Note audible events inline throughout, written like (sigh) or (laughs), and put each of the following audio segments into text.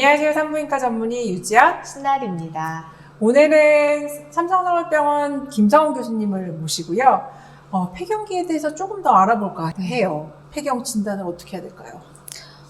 안녕하세요. 산부인과 전문의 유지연. 신날입니다. 오늘은 삼성서울병원 김성훈 교수님을 모시고요. 어, 폐경기에 대해서 조금 더 알아볼까 해요. 폐경 진단을 어떻게 해야 될까요?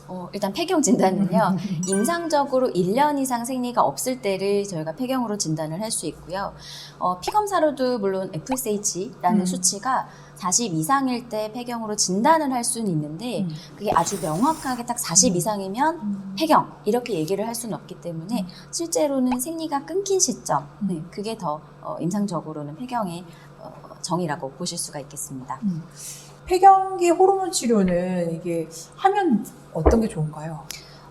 어, 일단 폐경 진단은요, (laughs) 임상적으로 1년 이상 생리가 없을 때를 저희가 폐경으로 진단을 할 수 있고요. 어, 피검사로도 물론 FSH라는 음. 수치가 40 이상일 때 폐경으로 진단을 할 수는 있는데, 음. 그게 아주 명확하게 딱 40 이상이면 폐경, 이렇게 얘기를 할 수는 없기 때문에, 실제로는 생리가 끊긴 시점, 네, 그게 더 어, 임상적으로는 폐경의 어, 정의라고 보실 수가 있겠습니다. 폐경기 호르몬 치료는 이게 하면 어떤 게 좋은가요?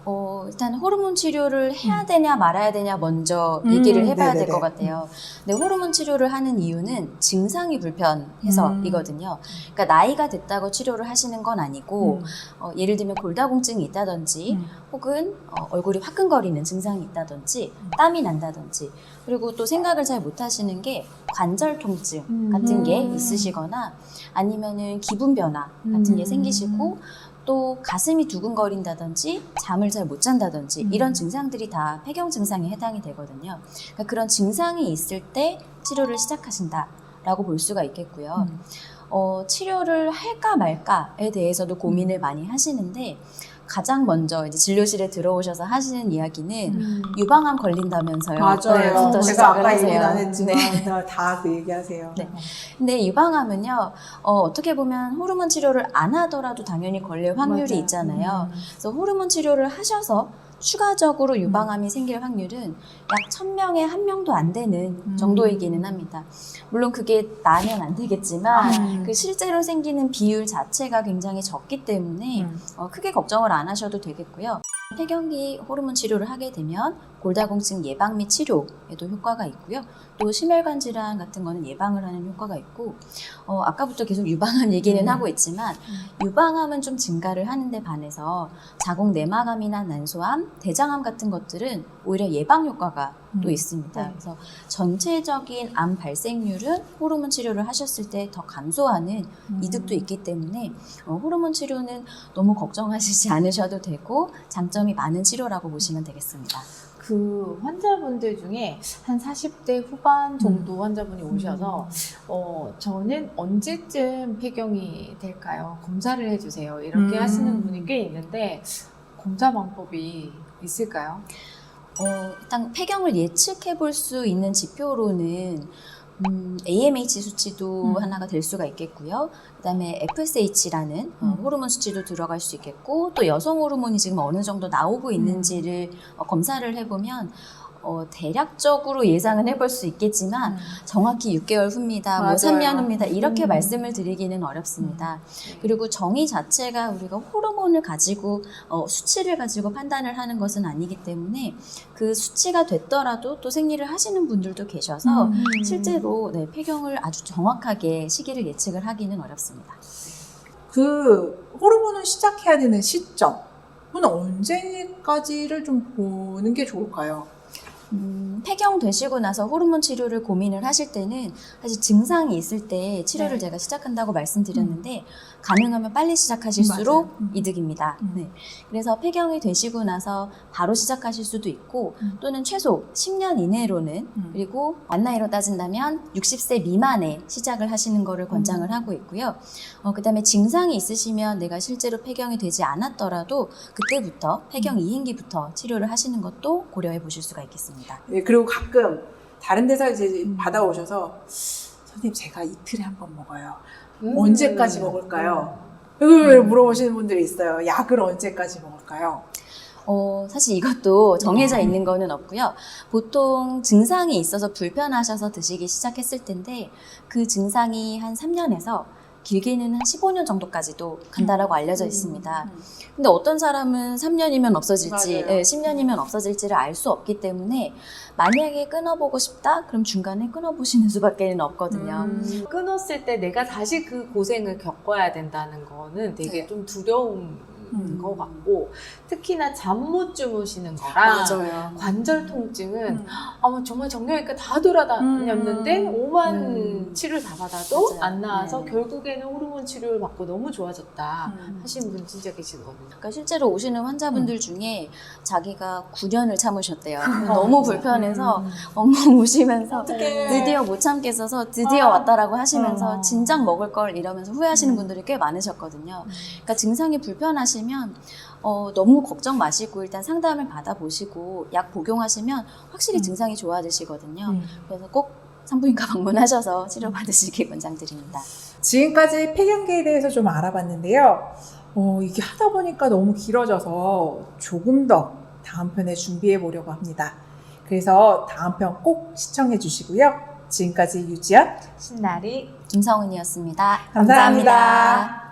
어, 일단 호르몬 치료를 해야 음. 되냐 말아야 되냐 먼저 음, 얘기를 해봐야 될. 것 같아요. 근데 호르몬 치료를 하는 이유는 증상이 불편해서이거든요. 그러니까 나이가 됐다고 치료를 하시는 건 아니고 음. 어, 예를 들면 골다공증이 있다든지 음. 혹은 어, 얼굴이 화끈거리는 증상이 있다든지 음. 땀이 난다든지 그리고 또 생각을 잘 못하시는 게 관절 통증 음. 같은 게 음. 있으시거나 아니면은 기분 변화 같은 게 음. 생기시고 또 가슴이 두근거린다든지 잠을 잘 못 잔다든지 음. 이런 증상들이 다 폐경 증상에 해당이 되거든요. 그러니까 그런 증상이 있을 때 치료를 시작하신다라고 볼 수가 있겠고요. 음. 어, 치료를 할까 말까에 대해서도 고민을 많이 하시는데 가장 먼저 이제 진료실에 들어오셔서 하시는 이야기는 음. 유방암 걸린다면서요. 맞아요. 네, 제가 아까 하세요. 안 했지만 네. 다그 얘기하세요. 네. 근데 유방암은요, 어, 떻게 보면 호르몬 치료를 안 하더라도 당연히 걸릴 확률이 맞아요. 있잖아요. 음. 그래서 호르몬 치료를 하셔서 추가적으로 유방암이 생길 확률은 약 1000명에 한 명도 안 되는 음. 정도이기는 합니다. 물론 그게 나면 안 되겠지만 음. 그 실제로 생기는 비율 자체가 굉장히 적기 때문에 음. 어, 크게 걱정을 안 하셔도 되겠고요. 폐경기 호르몬 치료를 하게 되면 골다공증 예방 및 치료에도 효과가 있고요. 또 심혈관 질환 같은 거는 예방을 하는 효과가 있고 어, 아까부터 계속 유방암 얘기는 음. 하고 있지만 유방암은 좀 증가를 하는데 반해서 자궁 내막암이나 난소암, 대장암 같은 것들은 오히려 예방 효과가 또 음. 있습니다. 네. 그래서 전체적인 암 발생률은 호르몬 치료를 하셨을 때 더 감소하는 음. 이득도 있기 때문에 어, 호르몬 치료는 너무 걱정하시지 (laughs) 않으셔도 되고 장점이 많은 치료라고 보시면 되겠습니다. 그 환자분들 중에 한 40대 후반 정도 음. 환자분이 오셔서 어, 저는 언제쯤 폐경이 될까요? 검사를 해주세요. 이렇게 음. 하시는 분이 꽤 있는데 검사 방법이 있을까요? 어, 일단 폐경을 예측해 볼 수 있는 지표로는 음, AMH 수치도 음. 하나가 될 수가 있겠고요. 그다음에 FSH라는 어, 음. 호르몬 수치도 들어갈 수 있겠고 또 여성 호르몬이 지금 어느 정도 나오고 있는지를 어, 검사를 해보면 어, 대략적으로 예상은 해볼 수 있겠지만 음. 정확히 6개월 후입니다, 뭐 맞아요. 3년 후입니다 이렇게 음. 말씀을 드리기는 어렵습니다. 네. 그리고 정의 자체가 우리가 호르몬을 가지고 어, 수치를 가지고 판단을 하는 것은 아니기 때문에 그 수치가 됐더라도 또 생리를 하시는 분들도 계셔서 음. 실제로 네, 폐경을 아주 정확하게 시기를 예측을 하기는 어렵습니다. 그 호르몬을 시작해야 되는 시점은 언제까지를 좀 보는 게 좋을까요? Mm. 음, 폐경 되시고 나서 호르몬 치료를 고민을 하실 때는 사실 증상이 있을 때 치료를 네. 제가 시작한다고 말씀드렸는데 가능하면 빨리 시작하실수록. 음. 이득입니다. 음. 네. 그래서 폐경이 되시고 나서 바로 시작하실 수도 있고 음. 또는 최소 10년 이내로는 음. 그리고 만 나이로 따진다면 60세 미만에 시작을 하시는 거를 권장을 음. 하고 있고요. 어, 그다음에 증상이 있으시면 내가 실제로 폐경이 되지 않았더라도 그때부터 폐경 음. 이행기부터 치료를 하시는 것도 고려해 보실 수가 있겠습니다. 예, 그리고 가끔 다른 데서 이제 음. 받아오셔서 선생님 제가 이틀에 한 번 먹어요. 음. 언제까지 먹을까요? 이걸 물어보시는 분들이 있어요. 약을 언제까지 먹을까요? 어, 사실 이것도 정해져 음. 있는 거는 없고요. 보통 증상이 있어서 불편하셔서 드시기 시작했을 텐데 그 증상이 한 3년에서 길게는 한 15년 정도까지도 간다라고 알려져 있습니다. 음. 근데 어떤 사람은 3년이면 없어질지, 맞아요. 예, 10년이면 없어질지를 알 수 없기 때문에 만약에 끊어보고 싶다? 그럼 중간에 끊어보시는 (laughs) 수밖에는 없거든요. 음. 끊었을 때 내가 다시 그 고생을 겪어야 된다는 거는 되게 네. 좀 두려움 음. 것 같고 특히나 잠 못 주무시는 거랑 맞아요. 관절 통증은 음. 아마 정말 정형외과 다 돌아다녔는데 음. 오만 음. 치료를 다 받아도 맞아요. 안 나와서 네. 결국에는 호르몬 치료를 받고 너무 좋아졌다 음. 하시는 분 진짜 계시거든요. 그러니까 실제로 오시는 환자분들 중에 자기가 9년을 참으셨대요. (laughs) 어. 너무 불편해서 음. 엉엉 우시면서 어떡해. 드디어 못 참겠어서 드디어 아. 왔다라고 하시면서 어. 진작 먹을 걸 이러면서 후회하시는 음. 분들이 꽤 많으셨거든요. 그러니까 증상이 불편하시 면 어, 너무 걱정 마시고 일단 상담을 받아보시고 약 복용하시면 확실히 음. 증상이 좋아지시거든요. 음. 그래서 꼭 산부인과 (laughs) 방문하셔서 치료받으시길 권장드립니다. 지금까지 폐경기에 대해서 좀 알아봤는데요. 어, 이게 하다 보니까 너무 길어져서 조금 더 다음 편에 준비해 보려고 합니다. 그래서 다음 편 꼭 시청해 주시고요. 지금까지 유지연 신나리 김성은이었습니다 감사합니다. 감사합니다.